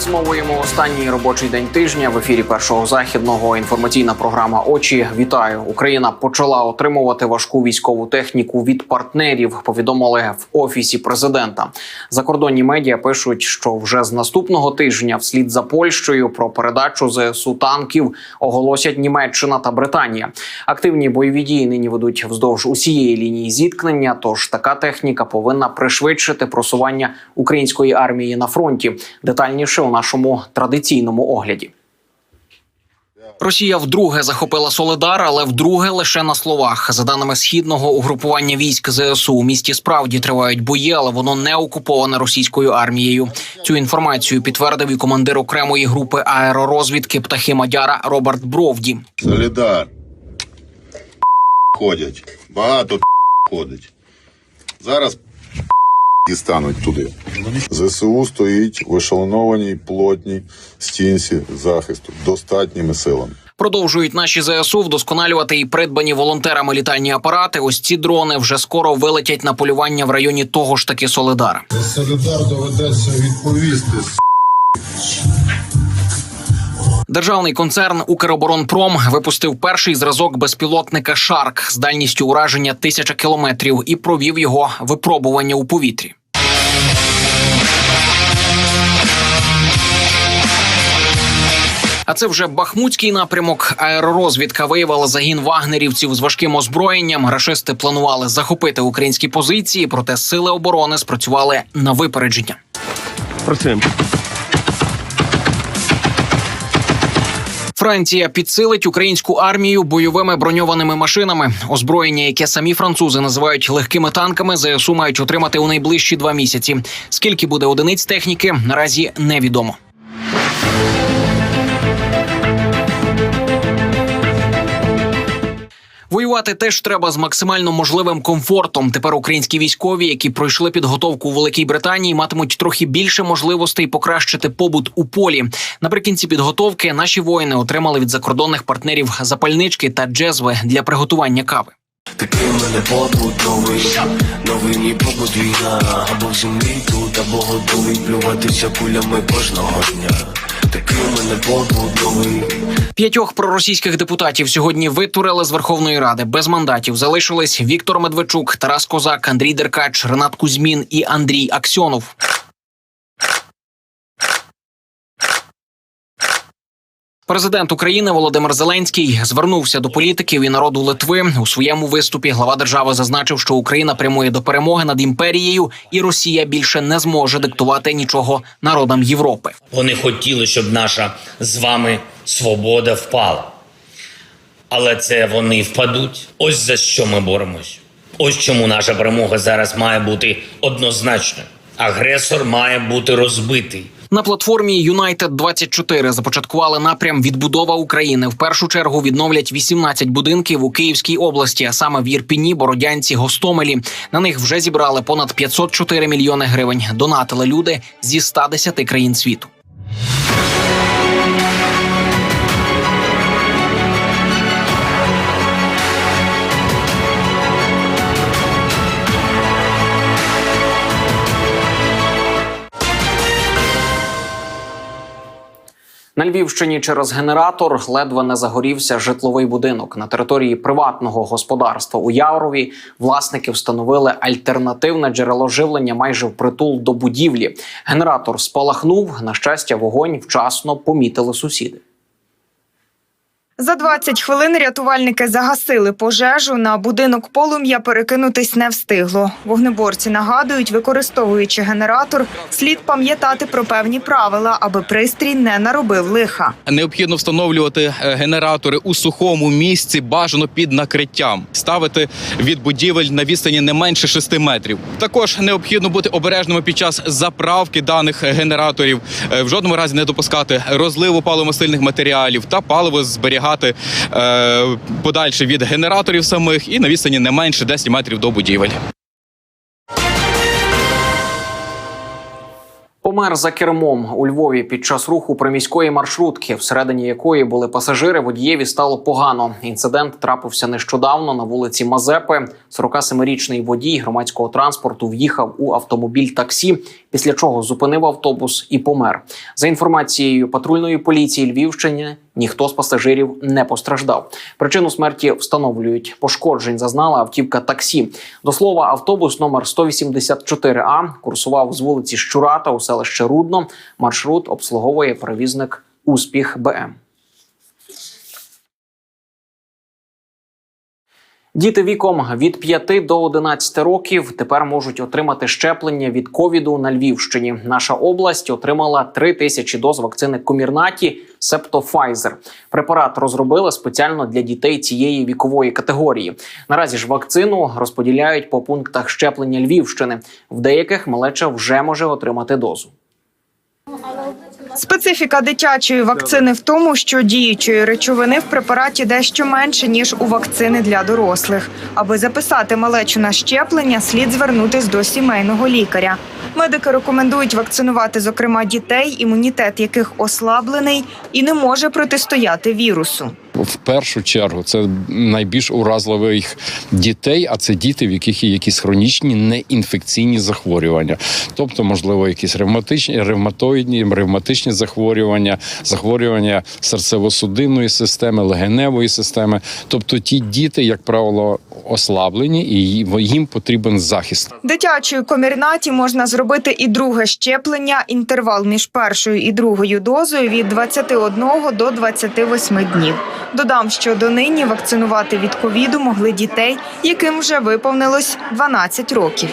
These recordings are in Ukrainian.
Підсумовуємо останній робочий день тижня в ефірі першого західного. Інформаційна програма Очі. Вітаю! Україна почала отримувати важку військову техніку від партнерів. Повідомили в офісі президента. Закордонні медіа пишуть, що вже з наступного тижня, вслід за Польщею, про передачу ЗСУ танків оголосять Німеччина та Британія. Активні бойові дії нині ведуть вздовж усієї лінії зіткнення. Тож така техніка повинна пришвидшити просування української армії на фронті. Детальніше нашому традиційному огляді. Росія вдруге захопила Соледар, але вдруге лише на словах. За даними східного угрупування військ ЗСУ, у місті справді тривають бої, але воно не окуповане російською армією. Цю інформацію підтвердив і командир окремої групи аеророзвідки птахи Мадяра Роберт Бровді. Солідар. Ходять. Багато ходить. Зараз і стануть туди. ЗСУ стоїть в ешелонованій плотній стінці захисту достатніми силами. Продовжують наші ЗСУ вдосконалювати і придбані волонтерами літальні апарати. Ось ці дрони вже скоро вилетять на полювання в районі того ж таки Солидар. Солидар доведеться відповісти. Державний концерн Укроборонпром випустив перший зразок безпілотника Шарк з дальністю ураження тисяча кілометрів і провів його випробування у повітрі. А це вже бахмутський напрямок. Аеророзвідка виявила загін вагнерівців з важким озброєнням. Рашисти планували захопити українські позиції, проте сили оборони спрацювали на випередження. Працюємо. Франція підсилить українську армію бойовими броньованими машинами. Озброєння, яке самі французи називають легкими танками, ЗСУ мають отримати у найближчі два місяці. Скільки буде одиниць техніки, наразі невідомо. Воювати теж треба з максимально можливим комфортом. Тепер українські військові, які пройшли підготовку у Великій Британії, матимуть трохи більше можливостей покращити побут у полі. Наприкінці підготовки наші воїни отримали від закордонних партнерів запальнички та джезви для приготування кави. Такий у мене побут новий, новий мій побут війна Або в землі тут, або готовий плюватися кулями кожного дня Такий не побут П'ятьох проросійських депутатів сьогодні витурили з Верховної Ради без мандатів. Залишились Віктор Медведчук, Тарас Козак, Андрій Деркач, Ренат Кузьмін і Андрій Аксьонов. Президент України Володимир Зеленський звернувся до політиків і народу Литви у своєму виступі. Глава держави зазначив, що Україна прямує до перемоги над імперією, і Росія більше не зможе диктувати нічого народам Європи. Вони хотіли, щоб наша з вами свобода впала. Але це вони впадуть. Ось за що ми боремось. Ось чому наша перемога зараз має бути однозначною. Агресор має бути розбитий. На платформі «Юнайтед-24» започаткували напрям відбудова України. В першу чергу відновлять 18 будинків у Київській області, а саме в Єрпіні, Бородянці, Гостомелі. На них вже зібрали понад 504 мільйони гривень. Донатили люди зі 110 країн світу. На Львівщині через генератор ледве не загорівся житловий будинок на території приватного господарства у Яврові. Власники встановили альтернативне джерело живлення майже впритул до будівлі. Генератор спалахнув. На щастя, вогонь вчасно помітили сусіди. За 20 хвилин рятувальники загасили пожежу. На будинок полум'я перекинутись не встигло. Вогнеборці нагадують, використовуючи генератор, слід пам'ятати про певні правила, аби пристрій не наробив лиха. Необхідно встановлювати е, генератори у сухому місці, бажано під накриттям, ставити від будівель на відстані не менше 6 метрів. Також необхідно бути обережними під час заправки даних генераторів, Е, в жодному разі не допускати розливу паливомастильних матеріалів та паливо зберігати е, подальше від генераторів самих і на відстані не менше 10 метрів до будівель. Помер за кермом у Львові під час руху приміської маршрутки, всередині якої були пасажири. Водієві стало погано. Інцидент трапився нещодавно на вулиці Мазепи. 47-річний водій громадського транспорту в'їхав у автомобіль таксі, після чого зупинив автобус і помер. За інформацією патрульної поліції Львівщини, ніхто з пасажирів не постраждав. Причину смерті встановлюють. Пошкоджень зазнала автівка таксі. До слова, автобус номер 184А курсував з вулиці Щурата у селище Рудно. Маршрут обслуговує перевізник Успіх БМ. Діти віком від 5 до 11 років тепер можуть отримати щеплення від ковіду на Львівщині. Наша область отримала 3 тисячі доз вакцини Комірнаті Септо Pfizer. Препарат розробили спеціально для дітей цієї вікової категорії. Наразі ж вакцину розподіляють по пунктах щеплення Львівщини. В деяких малеча вже може отримати дозу. Специфіка дитячої вакцини в тому, що діючої речовини в препараті дещо менше ніж у вакцини для дорослих. Аби записати малечу на щеплення, слід звернутись до сімейного лікаря. Медики рекомендують вакцинувати, зокрема, дітей, імунітет яких ослаблений і не може протистояти вірусу. В першу чергу це найбільш уразливих дітей, а це діти, в яких є якісь хронічні неінфекційні захворювання, тобто, можливо, якісь ревматичні, ревматоїдні, ревматичні захворювання, захворювання серцево-судинної системи, легеневої системи. Тобто, ті діти, як правило, ослаблені, і їм потрібен захист. Дитячої комірнаті можна зробити і друге щеплення. Інтервал між першою і другою дозою від 21 до 28 днів. Додам, що донині вакцинувати від ковіду могли дітей, яким вже виповнилось 12 років.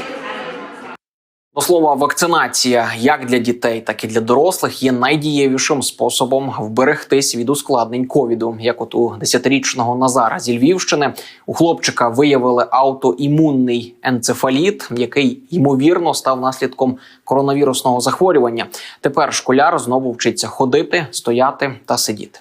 До слова, вакцинація як для дітей, так і для дорослих є найдієвішим способом вберегтись від ускладнень ковіду. Як от у 10-річного Назара зі Львівщини у хлопчика виявили аутоімунний енцефаліт, який ймовірно став наслідком коронавірусного захворювання. Тепер школяр знову вчиться ходити, стояти та сидіти.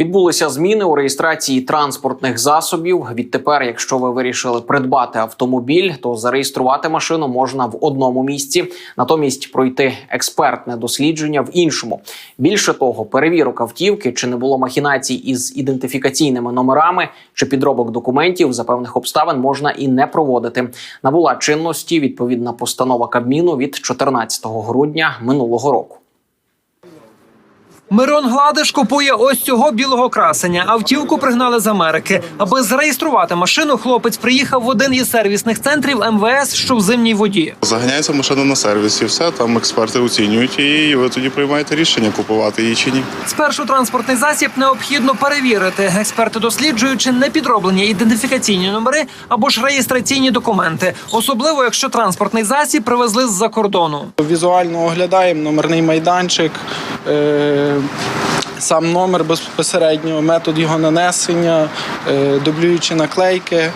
Відбулися зміни у реєстрації транспортних засобів. Відтепер, якщо ви вирішили придбати автомобіль, то зареєструвати машину можна в одному місці, натомість пройти експертне дослідження в іншому. Більше того, перевірок автівки чи не було махінацій із ідентифікаційними номерами чи підробок документів за певних обставин можна і не проводити. Набула чинності відповідна постанова Кабміну від 14 грудня минулого року. Мирон Гладиш купує ось цього білого красення. Автівку пригнали з Америки. Аби зареєструвати машину, хлопець приїхав в один із сервісних центрів МВС, що в зимній воді. Заганяється машина на сервісі, все там експерти оцінюють її, і ви тоді приймаєте рішення, купувати її чи ні. Спершу транспортний засіб необхідно перевірити. Експерти досліджують, чи не підроблені ідентифікаційні номери або ж реєстраційні документи, особливо якщо транспортний засіб привезли з-за кордону. Візуально оглядаємо номерний майданчик, сам номер безпосередньо, метод його нанесення, е, дублюючи наклейки,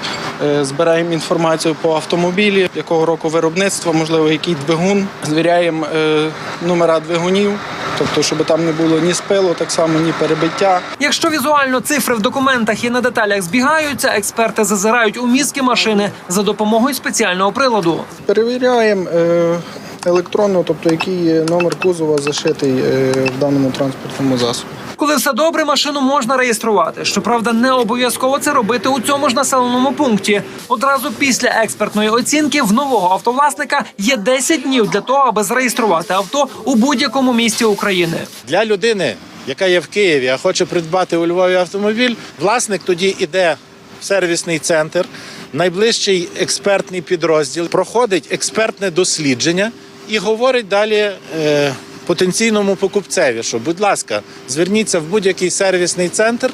е, збираємо інформацію по автомобілі, якого року виробництва, можливо, який двигун. Звіряємо е, номера двигунів, тобто, щоб там не було ні спилу, так само ні перебиття. Якщо візуально цифри в документах і на деталях збігаються, експерти зазирають у мізки машини за допомогою спеціального приладу. Перевіряємо е, електронно, тобто який номер кузова зашитий е, в даному транспортному засобі. Коли все добре, машину можна реєструвати. Щоправда, не обов'язково це робити у цьому ж населеному пункті. Одразу після експертної оцінки в нового автовласника є 10 днів для того, аби зареєструвати авто у будь-якому місті України. Для людини, яка є в Києві, а хоче придбати у Львові автомобіль, власник тоді йде в сервісний центр, найближчий експертний підрозділ, проходить експертне дослідження і говорить далі. Е, Потенційному покупцеві, що, будь ласка, зверніться в будь-який сервісний центр,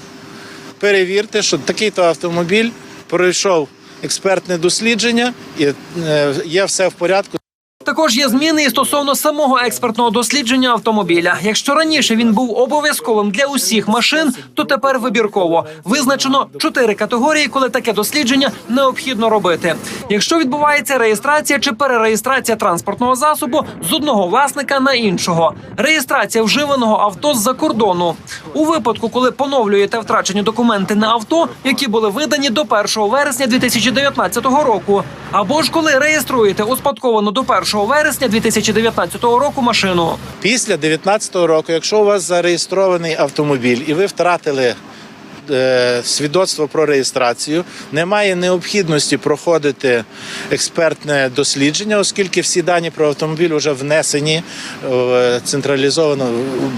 перевірте, що такий-то автомобіль пройшов експертне дослідження і е, є все в порядку. Також є зміни і стосовно самого експертного дослідження автомобіля. Якщо раніше він був обов'язковим для усіх машин, то тепер вибірково визначено чотири категорії, коли таке дослідження необхідно робити. Якщо відбувається реєстрація чи перереєстрація транспортного засобу з одного власника на іншого, реєстрація вживаного авто з-за кордону. У випадку, коли поновлюєте втрачені документи на авто, які були видані до 1 вересня 2019 року, або ж коли реєструєте успадковану до 1 вересня 2019 року машину. Після 2019 року, якщо у вас зареєстрований автомобіль і ви втратили свідоцтво про реєстрацію, немає необхідності проходити експертне дослідження, оскільки всі дані про автомобіль вже внесені в централізовану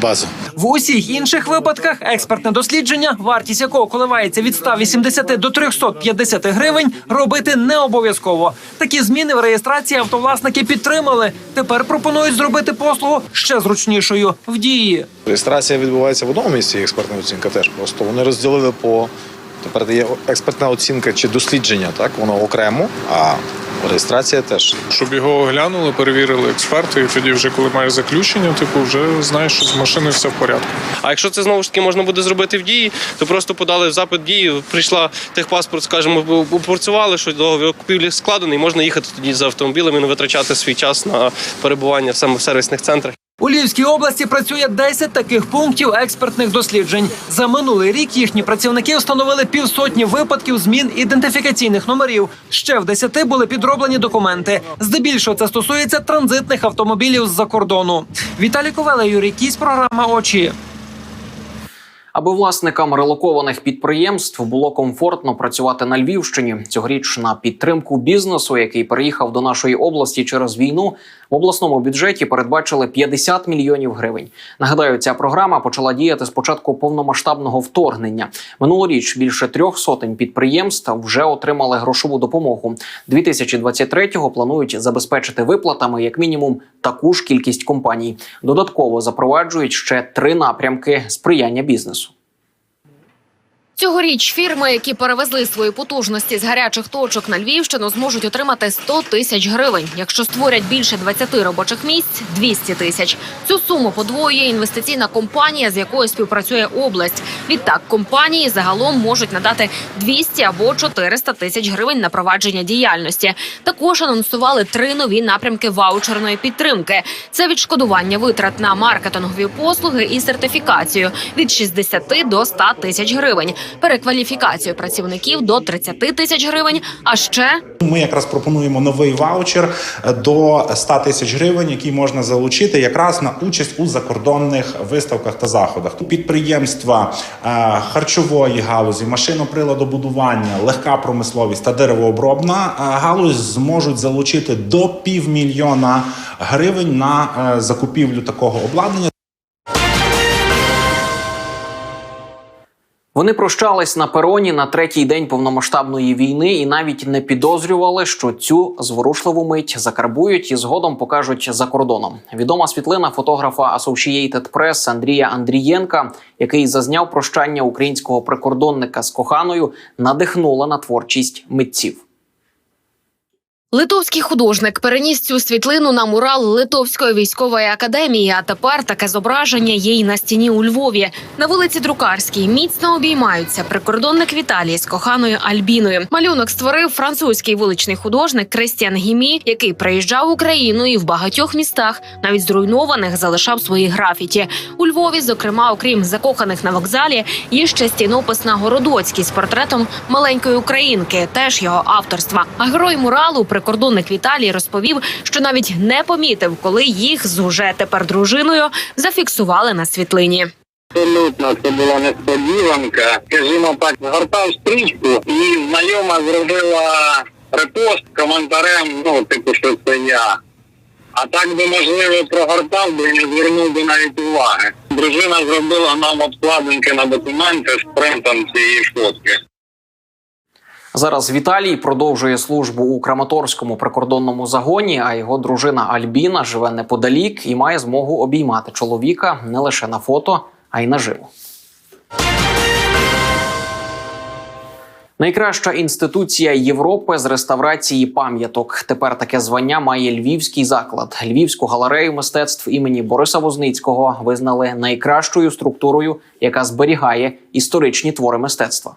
базу. В усіх інших випадках експертне дослідження, вартість якого коливається від 180 до 350 гривень, робити не обов'язково. Такі зміни в реєстрації автовласники підтримали. Тепер пропонують зробити послугу ще зручнішою в дії. Реєстрація відбувається в одному місці, експертна оцінка теж просто. Вони розділили по тепер є експертна оцінка чи дослідження, так воно окремо, а реєстрація теж. Щоб його оглянули, перевірили експерти, і тоді, вже коли маєш заключення, типу, вже знаєш, що з машини все в порядку. А якщо це знову ж таки можна буде зробити в дії, то просто подали в запит дії, прийшла техпаспорт, скажімо, опрацювали, що договір купівлі складений, можна їхати тоді за автомобілем і не витрачати свій час на перебування саме в сервісних центрах. У Львівській області працює 10 таких пунктів експертних досліджень. За минулий рік їхні працівники встановили півсотні випадків змін ідентифікаційних номерів. Ще в 10 були підроблені документи. Здебільшого це стосується транзитних автомобілів з-за кордону. Віталій Ковела, Юрій Кісь, програма очі. Аби власникам релокованих підприємств було комфортно працювати на Львівщині, цьогоріч на підтримку бізнесу, який переїхав до нашої області через війну, в обласному бюджеті передбачили 50 мільйонів гривень. Нагадаю, ця програма почала діяти з початку повномасштабного вторгнення. Минулоріч більше трьох сотень підприємств вже отримали грошову допомогу. 2023-го планують забезпечити виплатами як мінімум таку ж кількість компаній. Додатково запроваджують ще три напрямки сприяння бізнесу. Цьогоріч фірми, які перевезли свої потужності з гарячих точок на Львівщину, зможуть отримати 100 тисяч гривень. Якщо створять більше 20 робочих місць 200 тисяч. Цю суму подвоює інвестиційна компанія, з якою співпрацює область. Відтак компанії загалом можуть надати 200 або 400 тисяч гривень на провадження діяльності. Також анонсували три нові напрямки ваучерної підтримки: це відшкодування витрат на маркетингові послуги і сертифікацію від 60 до 100 тисяч гривень, перекваліфікацію працівників до 30 тисяч гривень. А ще Ми якраз пропонуємо новий ваучер до 100 тисяч гривень, який можна залучити якраз на участь у закордонних виставках та заходах. Підприємства е, харчової галузі, машиноприладобудування, легка промисловість та деревообробна е, галузь зможуть залучити до півмільйона гривень на е, закупівлю такого обладнання. Вони прощались на пероні на третій день повномасштабної війни і навіть не підозрювали, що цю зворушливу мить закарбують і згодом покажуть за кордоном. Відома світлина фотографа Associated Press Андрія Андрієнка, який зазняв прощання українського прикордонника з коханою, надихнула на творчість митців. Литовський художник переніс цю світлину на мурал Литовської військової академії. А тепер таке зображення є й на стіні у Львові. На вулиці Друкарській міцно обіймаються прикордонник Віталій з коханою Альбіною. Малюнок створив французький вуличний художник Кристіан Гімі, який приїжджав в Україну і в багатьох містах, навіть зруйнованих, залишав свої графіті. У Львові, зокрема, окрім закоханих на вокзалі, є ще стінопис на Городоцькій з портретом маленької українки, теж його авторства. А герой муралу, прикордонник Віталій, розповів, що навіть не помітив, коли їх з уже тепер дружиною зафіксували на світлині. Абсолютно, це була несподіванка. Скажімо так, згортав стрічку і знайома зробила репост коментарем, ну, типу, що це я. А так би, можливо, прогортав би і не звернув би навіть уваги. Дружина зробила нам обкладинки на документи з принтом цієї фотки. Зараз Віталій продовжує службу у Краматорському прикордонному загоні. А його дружина Альбіна живе неподалік і має змогу обіймати чоловіка не лише на фото, а й наживо. Найкраща інституція Європи з реставрації пам'яток. Тепер таке звання має львівський заклад. Львівську галерею мистецтв імені Бориса Возницького визнали найкращою структурою, яка зберігає історичні твори мистецтва.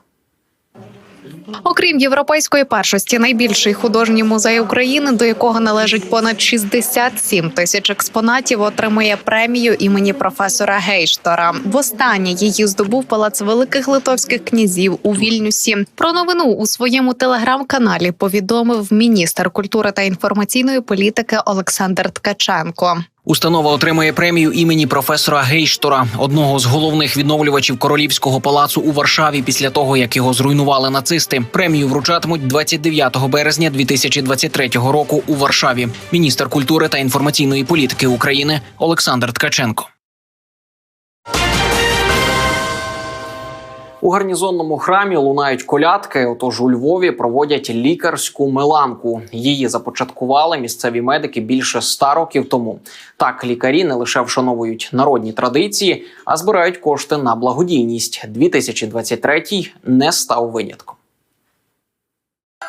Окрім європейської першості, найбільший художній музей України, до якого належить понад 67 тисяч експонатів, отримує премію імені професора Гейштора. Востаннє її здобув палац великих литовських князів у Вільнюсі. Про новину у своєму телеграм-каналі повідомив міністр культури та інформаційної політики Олександр Ткаченко. Установа отримує премію імені професора Гейштора, одного з головних відновлювачів королівського палацу у Варшаві після того, як його зруйнували нацисти. Премію вручатимуть 29 березня 2023 року у Варшаві. Міністр культури та інформаційної політики України Олександр Ткаченко. У гарнізонному храмі лунають колядки. Отож у Львові проводять лікарську меланку. Її започаткували місцеві медики більше ста років тому. Так лікарі не лише вшановують народні традиції, а збирають кошти на благодійність. 2023 не став винятком.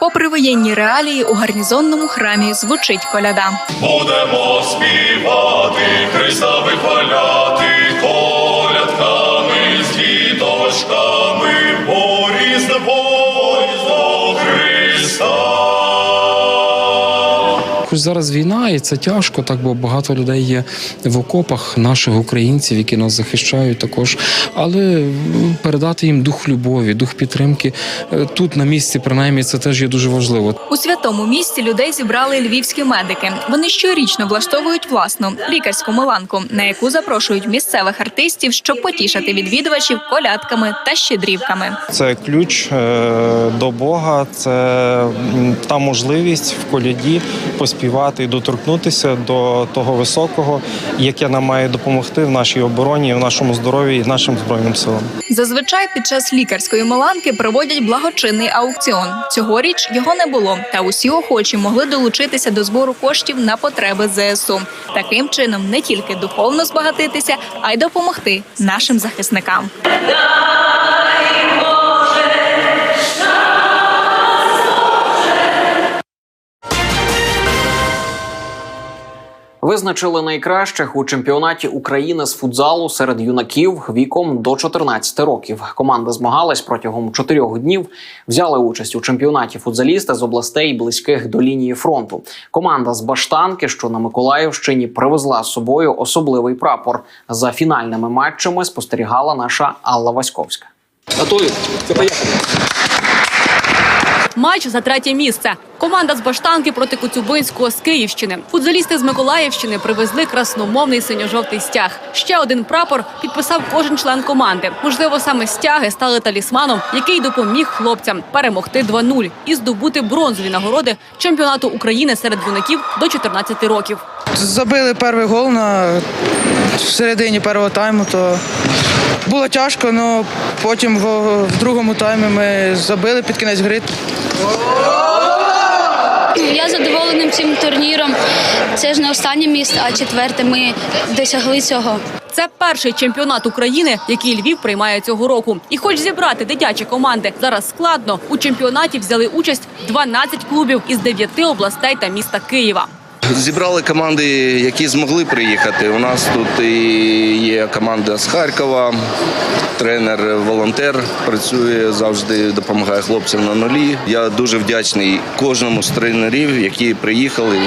Попри воєнні реалії, у гарнізонному храмі звучить коляда. Будемо співати, Христа вихваляти, колядками з діточками, борізне зараз війна, і це тяжко, так бо багато людей є в окопах наших українців, які нас захищають також. Але передати їм дух любові, дух підтримки е, тут на місці, принаймні, це теж є дуже важливо. У святому місці людей зібрали львівські медики. Вони щорічно влаштовують власну лікарську миланку, на яку запрошують місцевих артистів, щоб потішити відвідувачів колядками та щедрівками. Це ключ е, до Бога, це та можливість в коляді поспівати і доторкнутися до того високого, яке нам має допомогти в нашій обороні, в нашому здоров'ї і нашим збройним силам. Зазвичай під час лікарської миланки проводять благочинний аукціон. Цьогоріч його не було, та усі охочі могли долучитися до збору коштів на потреби ЗСУ. Таким чином не тільки духовно збагатитися, а й допомогти нашим захисникам. Визначили найкращих у чемпіонаті України з футзалу серед юнаків віком до 14 років. Команда змагалась протягом чотирьох днів. Взяли участь у чемпіонаті футзалісти з областей близьких до лінії фронту. Команда з Баштанки, що на Миколаївщині, привезла з собою особливий прапор. За фінальними матчами спостерігала наша Алла Васьковська. Готові? Це поїхали. Матч за третє місце. Команда з Баштанки проти Коцюбинського з Київщини. Футзалісти з Миколаївщини привезли красномовний синьо-жовтий стяг. Ще один прапор підписав кожен член команди. Можливо, саме стяги стали талісманом, який допоміг хлопцям перемогти 2-0 і здобути бронзові нагороди чемпіонату України серед юнаків до 14 років. Забили перший гол на в середині першого тайму, то було тяжко, але потім в, в другому таймі ми забили під кінець гри. Я задоволеним цим турніром. Це ж не останнє місце, а четверте. Ми досягли цього. Це перший чемпіонат України, який Львів приймає цього року. І хоч зібрати дитячі команди зараз складно, у чемпіонаті взяли участь 12 клубів із 9 областей та міста Києва. Зібрали команди, які змогли приїхати. У нас тут і є команда з Харкова, тренер, волонтер працює завжди, допомагає хлопцям на нулі. Я дуже вдячний кожному з тренерів, які приїхали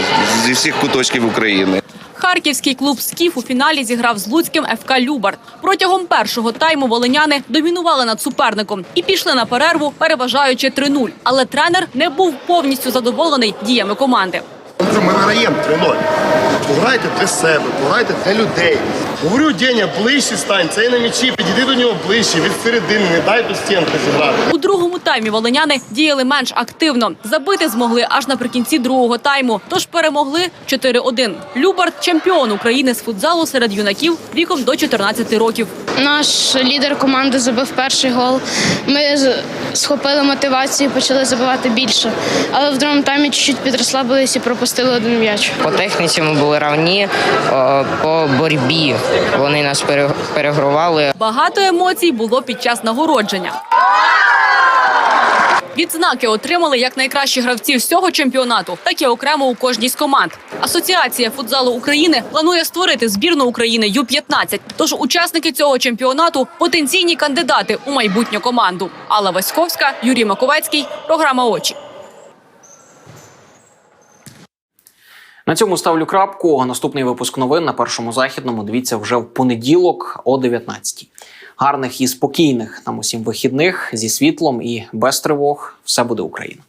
зі всіх куточків України. Харківський клуб Скіф у фіналі зіграв з Луцьким ФК Любар. Протягом першого тайму волиняни домінували над суперником і пішли на перерву, переважаючи 3-0. Але тренер не був повністю задоволений діями команди. Ми граємо 3-0. Пограйте для себе, пограйте для людей. Говорю, Деня, ближче стань, цей на м'ячі, підійди до нього ближче, від середини, не дай до стінки зіграти. У другому таймі волиняни діяли менш активно. Забити змогли аж наприкінці другого тайму. Тож перемогли 4-1. Любард чемпіон України з футзалу серед юнаків віком до 14 років. Наш лідер команди забив перший гол. Ми схопили мотивацію і почали забивати більше. Але в другому таймі чуть-чуть підрослабились і пропустили один м'яч. По техніці ми були равні, по боротьбі вони нас пере- перегрували. Багато емоцій було під час нагородження. Відзнаки отримали як найкращі гравці всього чемпіонату, так і окремо у кожній з команд. Асоціація футзалу України планує створити збірну України Ю-15. Тож учасники цього чемпіонату потенційні кандидати у майбутню команду. Алла Васьковська, Юрій Маковецький. Програма очі. На цьому ставлю крапку. Наступний випуск новин на першому західному. Дивіться вже в понеділок о 19-й. Гарних і спокійних нам усім вихідних зі світлом і без тривог. Все буде Україна.